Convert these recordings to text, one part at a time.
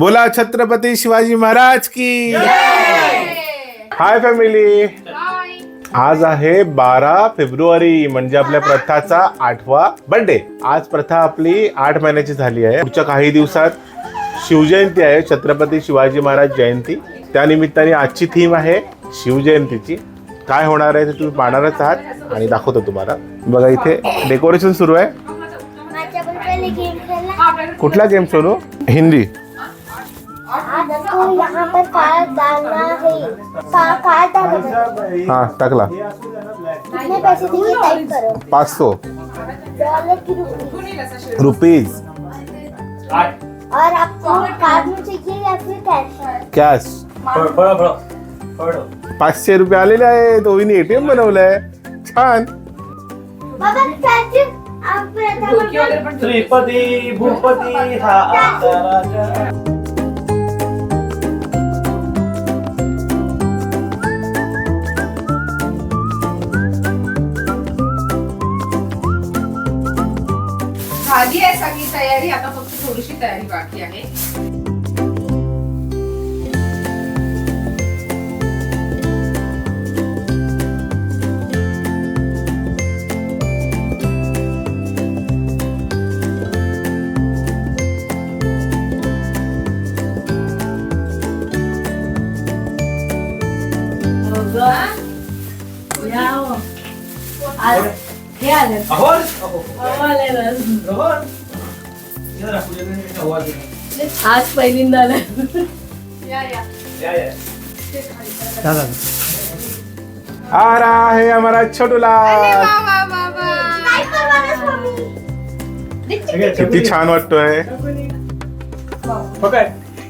बोला छत्रपती शिवाजी महाराज की. Hi family. आज आहे बारा फेब्रुवारी म्हणजे आपल्या प्रथाचा आठवा बर्थडे. आज प्रथा आपली आठ महिन्याची झाली आहे. पुढच्या काही दिवसात शिवजयंती आहे छत्रपती शिवाजी महाराज जयंती. त्या निमित्ताने आजची थीम आहे शिवजयंतीची. काय होणार आहे ते तुम्ही पाहणारच आहात आणि दाखवतो तुम्हाला. बघा इथे डेकोरेशन सुरू आहे. कुठला गेम सोनू? हिंदी. आपको यहाँ पर डालना है हा टाकला। कितने पैसे देंगे टाइप करो पाच सौ डॉलर की रुपीज़ और आपको में चाहिए या फिर कैश कॅश रुपये आलेले ओवीने एटीएम छान। बाबा कैश आप प्रथम भूपती हा राजा झाली आहे सगळी तयारी आता फक्त थोडीशी तयारी बाकी आहे अहोर अहोर आज पहिल्यांदा आला. आ रहा है हमारा छोटूला किती छान वाटतोय. पकड.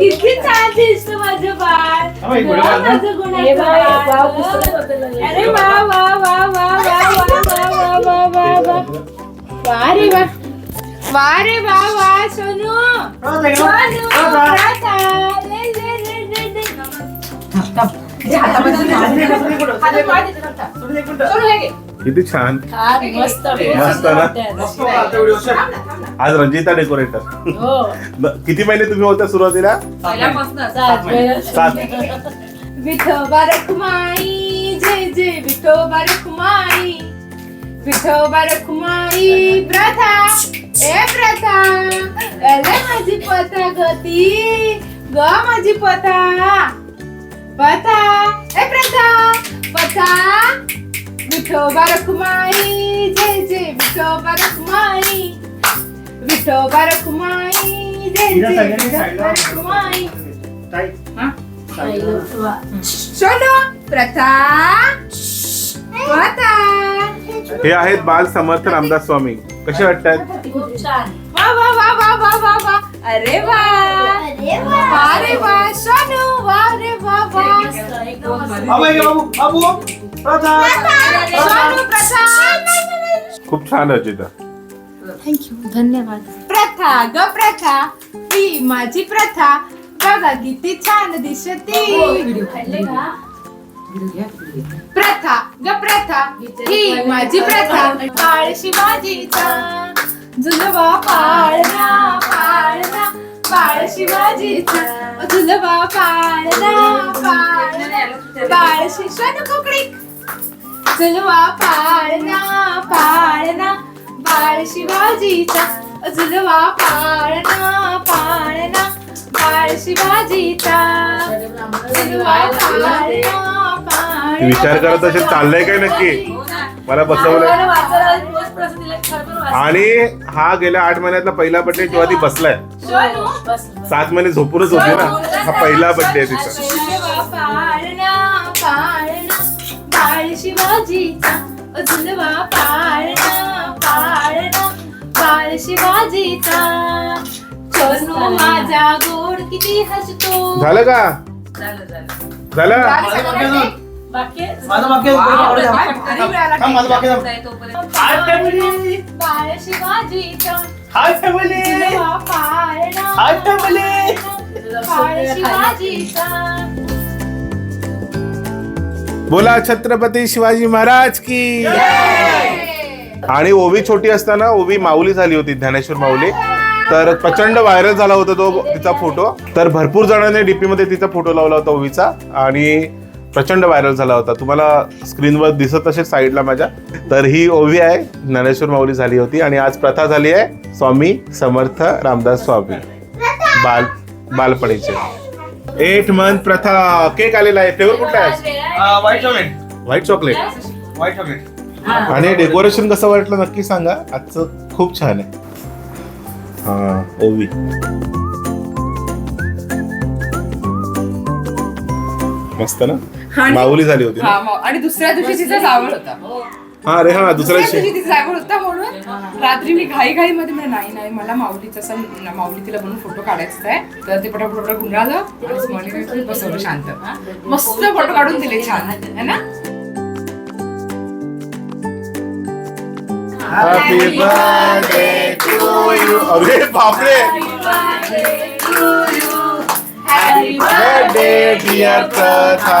किती छान दिसत माझं बाळ थांब, एक मिनिट, वा, राधा. माझं गुणाचं बाळ. अरे वा वा वा वा वा वा वा वा वा वा वा वा रे वा वा रे वा वा सोनू राधा इकडे सोनू बघ. राधा प्रथा. ले, ले, ले, ले, ले. घे, हातामध्ये घे. हातात पाय देते, थांब, थांब. सोडून एक मिनिट. सोडून हे घे. किती छान छान, मस्त मस्त ना? मस्त बघा, आता व्हिडिओ शट. थांब ना, थांब ना. आज रंजिता डेकोरेटर. हो. किती महिने तुम्ही होता सुरुवातीला. सात वेळा. सात. विठोबा रखुमाई जय जय विठोबा रखुमाई विठोबा रखुमाई प्रथा. ए प्रथा. अरे माझी पथा गती. ग माझी पथा. पथा. ए प्रथा. पथा. विठोबा रखुमाई जय जय विठोबा रखुमाई विठोबा रखुमाई विठोबा रखुमाई. हा प्रथा प्रथा हे आहेत बाल समर्थ रामदास स्वामी कसे वाटतात खूप छान वा वा वा वा वा वा वा अरे वा अरे वा वाह रे वा सोनू वा रे वा सोनू प्रथा खूप छान रचिता थँक्यू धन्यवाद. प्रथा ग प्रथा ही माझी प्रथा. बघा किती छान दिसते. खाल्ले का प्रथा ग प्रथा ही माझी प्रथा. काळ शिवाजीचा जुलवा पाळणा पाळणा बाळ शिवाजीचा जुलवा पाळणा पाळणा बाळ शिशण कोकणी जुलवा पाळणा पाळणा बाळ शिवाजीचा पाळणा पाळणा बाळ शिवाजीचा पाळणा ती विचार करत असेल चाललंय काय नक्की? मला बसवलंय. आणि हा गेल्या आठ महिन्यातला पहिला बर्थडे जेव्हा ती बसलाय. सात महिने झोपूनच होती ना? हा पहिला बर्थडे आहे तिचा. पाळणा पाळणा शिवाजीचा झुलवा पाळणा पाळणा बाळ शिवाजीचा. छोनू माझा गोड किती हसतो. झालं का? झालं झालं. झालं? बाकी माझं बाकी थांब, माझं बाकी हाय फॅमिली बाळ शिवाजीचा. हाय फॅमिली झुलवा पाळणा हाय फॅमिली बाळ शिवाजीचा. बोला छत्रपती शिवाजी महाराज की. आणि ओवी छोटी असताना ओवी माऊली झाली होती ज्ञानेश्वर माऊली. तर प्रचंड व्हायरल झाला होता तो तिचा फोटो. तर भरपूर जणांनी डीपी मध्ये तिचा फोटो लावला होता ओवीचा. आणि प्रचंड व्हायरल झाला होता. तुम्हाला स्क्रीनवर दिसत असेल साईडला माझ्या. तर ही ओवी आहे ज्ञानेश्वर माऊली झाली होती. आणि आज प्रथा झाली आहे स्वामी समर्थ रामदास स्वामी. बाल बालपणीचे. एट मंथ प्रथा. केक आलेला आहे. फ्लेवर कुठला आहे? White chocolate white chocolate white chocolate आणि डेकोरेशन कसं वाटलं नक्की सांगा. आजचं खूप छान आहे. हा ओवी. मस्त ना? आणि- माऊली झाली होती ना? हा मग. आणि दुसऱ्या दिवशी तिचा जावळ होता. हा अरे हा दुसऱ्या दुसऱ्या दिवशी. दिवशी तिचा जावळ होता म्हणून रात्री मी घाई घाई मध्ये म्हणलं, नाही नाही मला माऊलीचा असं माऊली तिला बनवून फोटो काढायचा आहे. तर ते पटापट पटापट गुंडाळलं आणि स्मरणीने बसवलं शांत. मस्त फोटो काढून दिले छान है ना? हॅपी बर्थडे टू यू अरे बापरे. बर्थडे डिअर प्रथा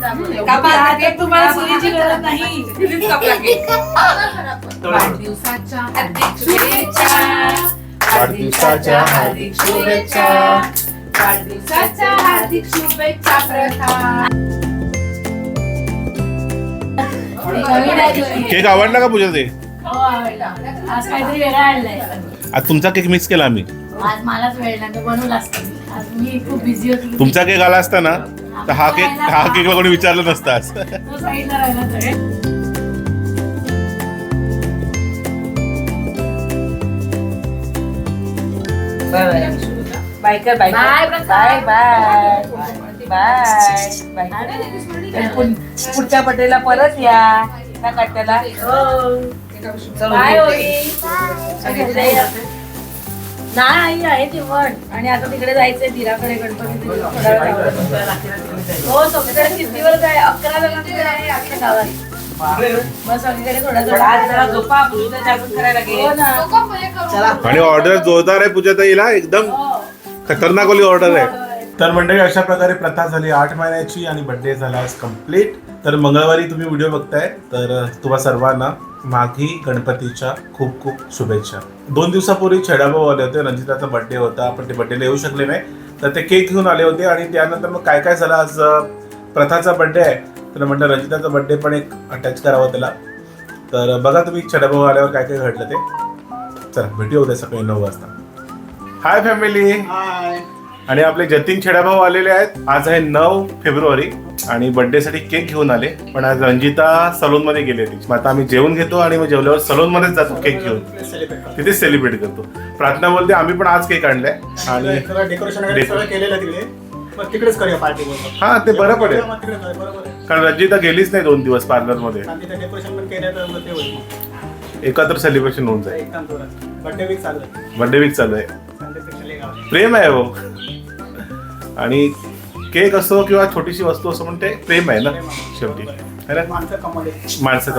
दाखवलं. तुम्हाला सुरीची गरज नाही. वाढदिवसाच्या हार्दिक शुभेच्छा. वाढदिवसाच्या हार्दिक शुभेच्छा. वाढदिवसाच्या हार्दिक शुभेच्छा प्रथा. केक आवडला का पूजा ते हो, आवडला. आज काहीतरी वेगळं आणलंय. आज तुमचा केक मिक्स केला आम्ही. आज मलाच वेळ नाही तर बनवला असतं. मी. आज मी खूप बिझी होती. तुमचा केक आला असता ना? तर हा केक हा केकला कोणी विचारलं नसतं आज. तो साईडला राहिला सगळे बाय कर bye bye, bye. Bye. Bye. Bye पुढच्या बर्थडेला परत या. त्या कट्ट्याला. बाय होळी नाही आहे ती पण आणि आता तिकडे जायचंय धीराकडे गणपती थोडा वेळ थांबून. हो सगळीकडे कितीवर जाय? अकरा वेळा तिकडे आहे आपल्या गावात. मग सगळीकडे थोडा थोडा झोपा आपण जागृत करायला गेलो. आणि ऑर्डर जोरदार आहे पूजा ताईला. एकदम खतरनाक वाली ऑर्डर आहे. तर मंडळी अशा प्रकारे प्रथा झाली. आठ महिन्याची आणि बर्थडे झाला आज कंप्लीट तर मंगळवारी तुम्ही व्हिडिओ बघताय. तर तुम्हा सर्वांना माघी गणपतीच्या खूप खूप शुभेच्छा. दोन दिवसापूर्वी छेडाभाऊ आले होते. रंजिताचा बर्थडे होता पण ते बर्थडेला येऊ शकले नाही. तर ते केक घेऊन आले होते आणि त्यानंतर मग काय काय झालं? आज प्रथाचा बर्थडे आहे. तर म्हटलं रंजिताचा बर्थडे पण एक अटॅच करावा त्याला. तर बघा तुम्ही छेडाभाऊ आल्यावर काय काय घडलं ते. चला भेटूया उद्या सकाळी नऊ वाजता. हाय फॅमिली हाय आणि आपले जतीन छेडाभाऊ आलेले आहेत. आज आहे नऊ फेब्रुवारी आणि birthday साठी केक घेऊन आले. पण आज रंजिता सलून मध्ये गेली होती. मग आता आम्ही जेवण घेतो आणि मग जेवल्यावर सलून मध्येच जातो केक घेऊन. तिथेच सेलिब्रेट करतो. प्रार्थना बोलते आम्ही पण आज केक आणलाय. आणि हा ते बरं पडेल. कारण रंजिता गेलीच नाही दोन दिवस पार्लरमध्ये. तिथे. एकत्र सेलिब्रेशन होऊन जाईल. बर्थडे वीक चालू आहे. प्रेम आहे हो. आणि केक असो किंवा छोटीशी वस्तू असो पण ते प्रेम आहे ना शेवटी है ना? माणसं कमवले. माणसं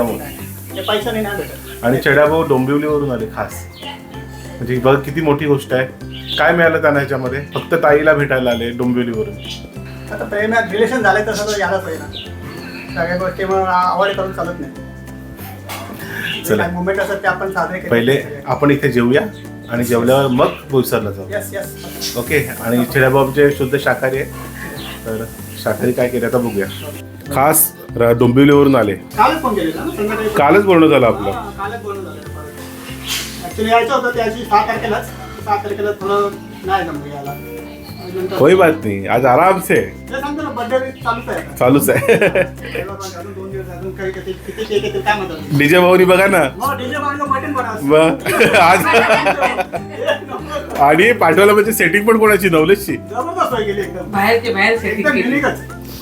ते पैसा नाही ना भेटत. आणि चेडाभाऊ डोंबिवलीवरून आले खास. म्हणजे बघ किती मोठी गोष्ट आहे. काय मिळालं त्यांना ह्याच्यामध्ये? फक्त ताईला भेटायला आले डोंबिवलीवरून. आता प्रेमात रिलेशन झाले तसं तर पाहिजे ना. सगळ्या गोष्टी मग आवड करून चालत नाही. चला. मुवमेंट असतात ते आपण साजरे पहिले आपण इथे जेवूया आणि जेवल्यावर मग बोईसरला जाऊ. येस येस ओके आणि चिड्याबाबचे शुद्ध शाकाहारी आहे. तर शाकाहारी काय केलं आता बघूया. खास र- डोंबिवलीवरून आले. कालच बोलणं झालं आपलं. ऍक्च्युली यायचं होतं त्याची सहा तारखेलाच. सहा तारखेला थोडं नाही जमलं यायला. कोई बात नाही. आज आराम से चालूच आहे डीजे भाऊनी बघा ना. मग आज आणि पाठवायला म्हणजे सेटिंग पण कोणाची नवलेशची.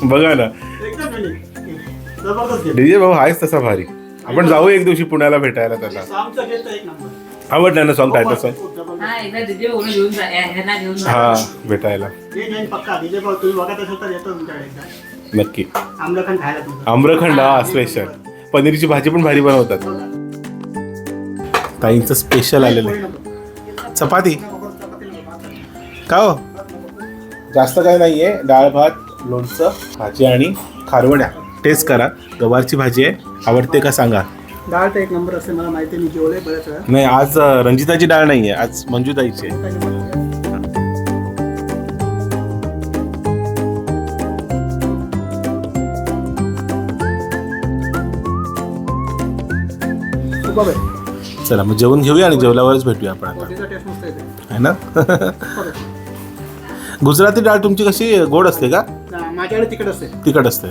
बघा ना. डीजे भाऊ आहेच तसा भारी. आपण जाऊ एक दिवशी पुण्याला भेटायला त्याला. आवडलं ना सॉन्ग. हा घेऊन जा हा भेटायला. नक्की. आम्रखंड खायला तुमचं आम्रखंड हा स्पेशल पनीरची भाजी पण भारी बनवतात. ताईंचं स्पेशल आलेलं आहे. चपाती? का हो? जास्त काय नाहीये. डाळ भात लोणचं भाजी आणि खारवड्या टेस्ट करा. गवारची भाजी आहे. आवडते का सांगा? डाळ तर एक नंबर असते मला माहिती आहे, मी जेवले बऱ्याच वेळा. नाही आज अं, रंजिताची डाळ नाहीये. आज मंजूताईची आहे. आहे चला मग जेवण घेऊया आणि जेवल्यावरच भेटूया आपण आता. तिचा टेस्ट मस्त येते है ना? गुजराती डाळ तुमची कशी गोड असते का? माझ्याकडे तिकट असते. तिखट असते.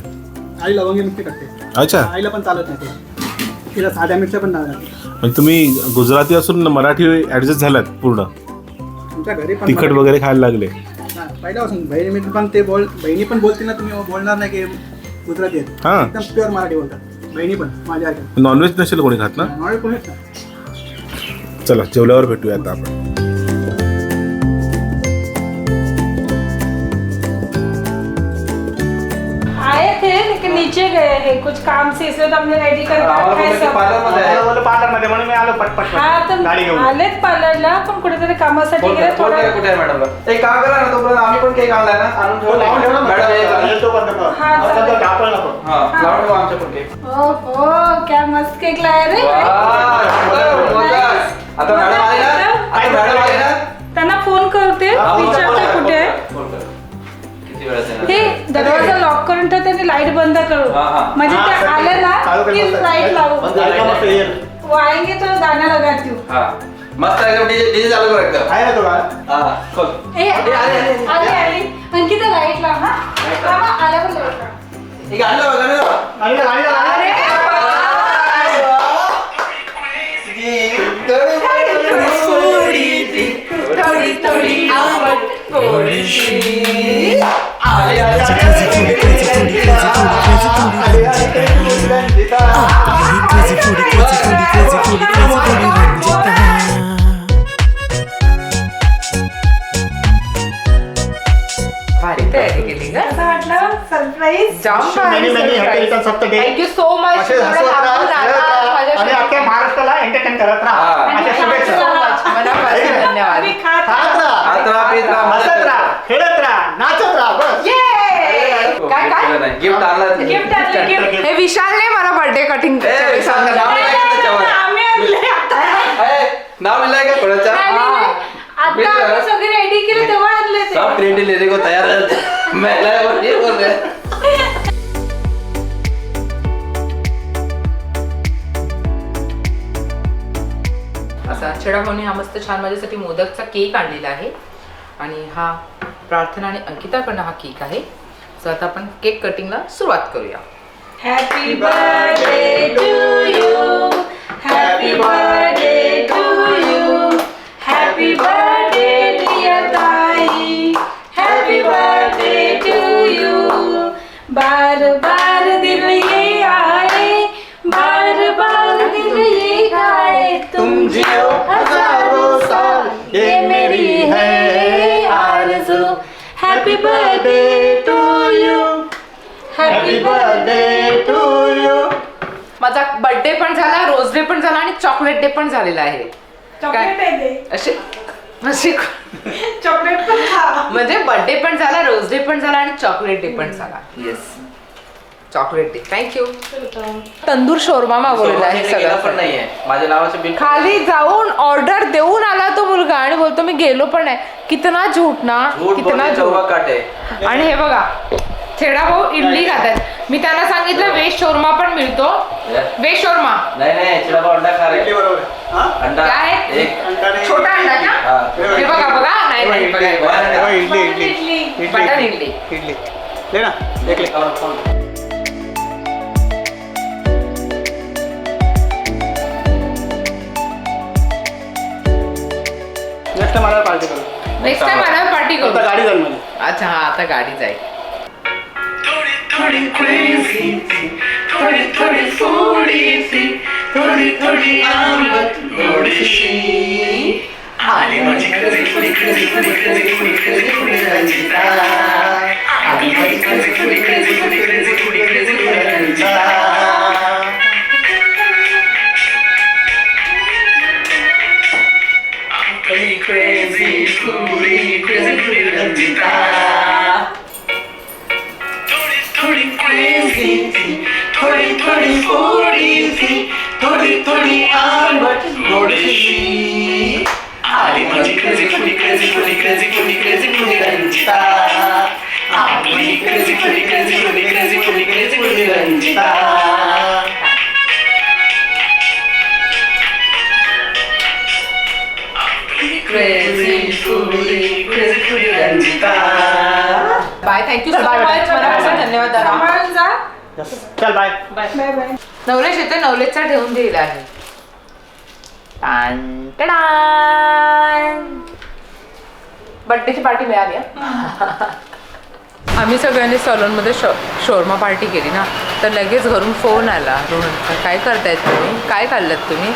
आई लवंगी मिरची टाकते. अच्छा. आईला पण चालत नाही ते. तिला साध्या मिरच्या पण नाही. म्हणजे तुम्ही गुजराती असून मराठी ऍडजस्ट झालात पूर्ण? तुमच्या घरी पण तिखट वगैरे खायला लागले. हा, पहिल्यापासून बहिणी पण ते बोल बहिणी पण बोलतील ना तुम्ही बोलणार नाही की गुजराती आहेत. हा. एकदम प्युअर मराठी बोलतात. बहिणी पण माझ्या नॉनव्हेज नसेल कोणी खात ना? नॉलेज कोणीच नाही. चला जेवल्यावर भेटूया आता आपण. नीचे गए हैं कुछ काम से इसलिए तो हमने रेडी कर रखा है सब। पार्लरमध्ये म्हणून मी आलो पटपट हा तर गाडी घेऊन. आलेत पार्लरला पण कुठेतरी कामासाठी गेले फोन थोडं कुठे मॅडमला एक काम करा ना तोपर्यंत आम्ही पण केक आणलाय ना. आणून हो, लावून ठेव ना मॅडम हे- येतो बंद कर. हा, असं तर चालेल. कापड नको. हा. लावून ठेवा आमच्या पण केक. ओहो क्या मस्त केक लाया रे. आता मॅडम आले. ना? आता मॅडम आले ना? त्यांना फोन करते. हा, विचारते कुठे आहे. दरवाजा लॉक करून ठेव त्यांनी लाइट बंद करू हा, हा. म्हणजे हा, ते सर, आले ना चालू कर की मस्त. लाइट लावू बंद ऐका मस्त येईल. वो आएंगे तो गाना लगाती हूँ हा मस्त एकदम डीजे डीजे चालू कर एकदम आहे ना तो गाणं? हा खोल ए आले, आले, आले. आली आली अंकिता लाइट लाव हा हा, आल्यावर लाइट लाव हे गाणं. थोडी थोडी आवड आली, आली, आली. का असं वाटलं सरप्राईज जाम Many, many thank you so much अख्ख्या महाराष्ट्राला एंटरटेन करत राहा. मनापासून धन्यवाद आम्ही खात खात राहा. खात राहा, पीत राहा, मजा हसत करा. राहा खेळत राहा नाचत राहा बस. काय काय? गिफ्ट आणला गिफ्ट आणले गिफ्ट हे विशालने मला बर्थडे कटिंग ए, सांगा, नाव लिहाय का त्याच्यावर? आम्ही आणले आता. ए, नाव लिहिलंय का कोणाच्या आता आम्ही सगळे रेडी केले तेव्हा आणले ते. सब क्रिएटिव लेने को तैयार है मैं लाया और ये बोल रहे हैं असा छेडाभाऊनी हा मस्त छान माझ्यासाठी मोदकचा केक आणलेला आहे. आणि हा प्रार्थना आणि अंकिताकडनं हा केक आहे. सो आता आपण केक कटिंगला सुरुवात करूया. Happy birthday to you happy birthday to you happy birthday happy birthday to you happy birthday to you माझा बर्थडे पण झाला रोज डे पण झाला आणि चॉकलेट डे पण झालेला आहे. चॉकलेट आहे ते असे असे चॉकलेट पण खा. म्हणजे बर्थडे पण झाला रोज डे पण झाला आणि चॉकलेट डे पण झाला. येस चॉकलेट डे थँक्यू तंदूर शोरमा मागवलेला आहे सगळं. नाहीये. माझ्या नावाचे बिल खाली जाऊन ऑर्डर देऊन आला तो मुलगा आणि बोलतो मी गेलो पण नाही. कितना झूट ना कितना झूट काटे. आणि हे बघा छेडा भाऊ इडली खातात मी त्यांना सांगितलं व्हेज शोरमा पण मिळतो. व्हेज शोरमा. नाही नाही चिडा अंडा खा रे इडली बरोबर आहे. अंडा काय आहे? एक. अंडाने- छोटा अंडा का? हा. बघा बघा. नाही नाही इडली, बघा, इडली इडली. इडली. बटर इडली. इडली. ले ना. एक टाइम मला पार्टी करू नेक्स्ट टाइम आल्यावर पार्टी आता करू गाडी जाईल माझी अच्छा हा आता गाडी जाईल थोड़ी थोड़ी सी थोड़ी थोड़ी आलमट थोड़ी आली मुझे crazy crazy crazy crazy crazy crazy crazy crazy crazy crazy crazy crazy crazy crazy crazy crazy crazy crazy Ranjita Crazy, crazy, crazy, crazy, Ranjita. Bye. Thank you so much. मनापासून धन्यवाद दादा. चल बाय बाय बाय नवलेश येते नवलेशचा ठेवून दिला आहे. टान. बर्थडेची party मिळाली हा. आम्ही सगळ्यांनी सलूनमध्ये शो शोरमा पार्टी केली ना. तर लगेच घरून फोन आला. रोहनचा काय करतायत तुम्ही? काय खाल्लात तुम्ही?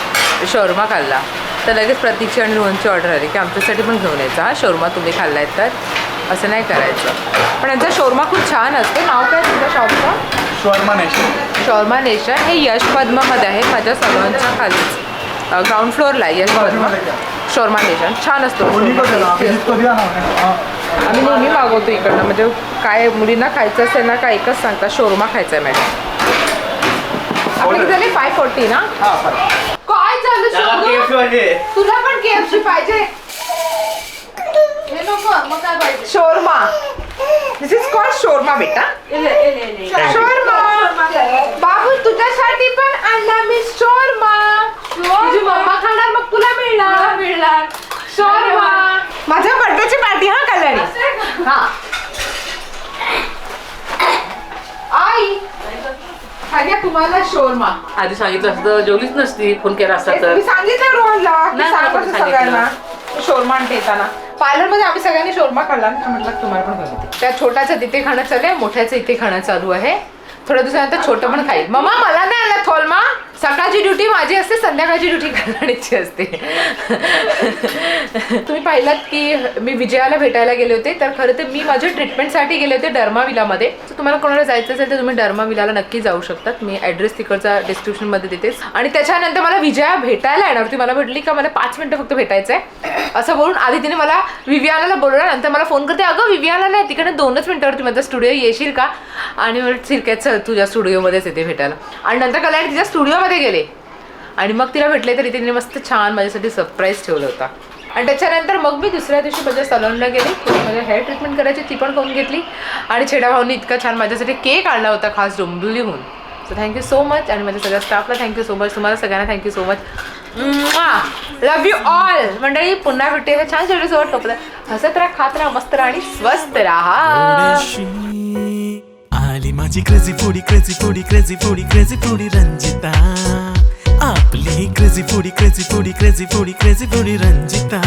शोरमा खाल्ला. तर लगेच प्रतीकची आणि रोहनची ऑर्डर आली की आमच्यासाठी पण घेऊन यायचा हा? शोरमा तुम्ही खाल्लायत तर? असं नाही करायचं. पण यांचा शोरमा खूप छान असतो. नाव काय तुझ्या शॉपचं शॉर्मा नेशन. शॉर्मा नेशन हे यश पद्ममध्ये आहे माझ्या सलॉनच्या खालीच. ग्राउंड फ्लोअरला आहे यश पद्म. Shawarma nation. छान असतो. आम्ही नेहमी मागवतो इकडनं. म्हणजे काय मुलींना खायचं असेल ना काय एकच सांगता शोरमा खायचा आहे मॅडम आपली झाली? फाय फोर्टी ना? काय झालं? तुला पण केएफसी पाहिजे हे नको मग काय पाहिजे शोरमा. दिस इज कॉल्ड शोरमा बेटा. शोरमा. बाबू तुझ्यासाठी पण आणला मी शोरमा. तुझी मम्मा खाणार मग तुला मिळणार. मिळणार. शोरमा. माझ्या बर्थडेची पार्टी हा कल्याणी? हा. आई खाल्या तुम्हाला शोरमा. आधी सांगितलं असतं जेवलीच नसती फोन केला असता तर. मी सांगितलं रोहनला की सांग असं सांगितलं. सगळ्यांना. शोरमा आणते येताना पार्लरमध्ये आम्ही सगळ्यांनी शोरमा खाल्ला ना म्हटलं तुम्हाला पण खाऊ त्या छोट्याचं तिथे खाणं चालू आहे मोठ्याचं इथे खाणं चालू आहे. थोड्या दिवसानंतर छोटं पण खाईल. मम्मा मला नाही आला थोलमा सकाळची ड्युटी माझी असते संध्याकाळची ड्युटी कल्याणीची असते. तुम्ही पाहिलात की मी विजयाला भेटायला गेले होते तर खरं तर मी माझ्या ट्रीटमेंटसाठी गेले होते डर्माविलामध्ये. तर तुम्हाला कोणाला जायचं असेल तर तुम्ही डर्माविलाला नक्की जाऊ शकतात. मी ॲड्रेस तिकडचा डिस्क्रिप्शनमध्ये देतेच आणि त्याच्यानंतर मला विजया भेटायला येणार होती. मला भेटली का मला पाच मिनटं फक्त भेटायचं आहे असं बोलून आधी तिने मला विवियानाला बोलवलं. नंतर मला फोन करते अगं विवियाला नाही तिकडे दोनच मिनटावरती माझा स्टुडिओ येशील का? आणि मला ठीक आहे चल तुझ्या स्टुडिओमध्येच येते भेटायला. आणि नंतर कल्याण तिच्या स्टुडिओमध्ये गेले. आणि मग तिला भेटले तरी तिने मस्त छान माझ्यासाठी सरप्राईज ठेवला होता. आणि त्याच्यानंतर मग मी दुसऱ्या दिवशी माझ्या सलूनला गेले. माझ्या हेअर ट्रीटमेंट करायची ती पण करून घेतली. आणि छेडा भाऊनी इतका छान माझ्यासाठी केक आणला होता खास डोंबिवलीहून. So thank you so much आणि माझ्या सगळ्या स्टाफला थँक्यू सो मच तुम्हाला सगळ्यांना thank you so much love you all मंडळी पुन्हा भेटते छान शेवटी टोपलं हसत राहा खात राहा मस्त राहा आणि स्वस्त राहा. माझी crazy foodie crazy foodie crazy foodie crazy foodie Ranjita आपली crazy foodie crazy foodie crazy foodie crazy foodie Ranjita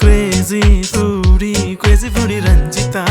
crazy foodie crazy foodie Ranjita